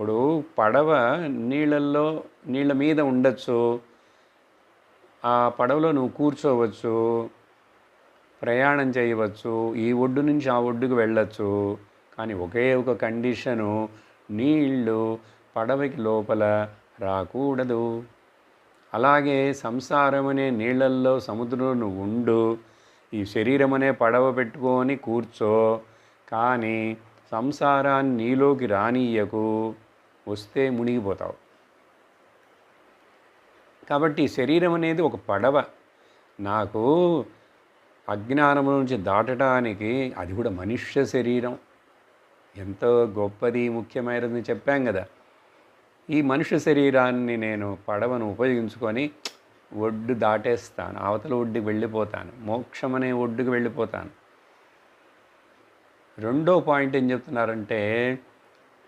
ఇప్పుడు పడవ నీళ్ళల్లో నీళ్ళ మీద ఉండొచ్చు. ఆ పడవలో నువ్వు కూర్చోవచ్చు ప్రయాణం చేయవచ్చు ఈ ఒడ్డు నుంచి ఆ ఒడ్డుకు వెళ్ళచ్చు. కానీ ఒకే ఒక కండిషను నీళ్ళు పడవకి లోపల రాకూడదు. అలాగే సంసారం అనే నీళ్ళల్లో సముద్రంలో నువ్వు ఉండు. ఈ శరీరం అనే పడవ పెట్టుకొని కూర్చో. కానీ సంసారాన్ని నీలోకి రానియ్యకు. వస్తే మునిగిపోతావు. కాబట్టి శరీరం అనేది ఒక పడవ. నాకు అజ్ఞానం నుంచి దాటడానికి అది కూడా మనుష్య శరీరం. ఎంతో గొప్పది ముఖ్యమైనదని చెప్పాం కదా. ఈ మనుష్య శరీరాన్ని నేను పడవను ఉపయోగించుకొని ఒడ్డు దాటేస్తాను. అవతల ఒడ్డుకి వెళ్ళిపోతాను. మోక్షం అనే ఒడ్డుకు వెళ్ళిపోతాను. రెండో పాయింట్ ఏం చెప్తున్నారంటే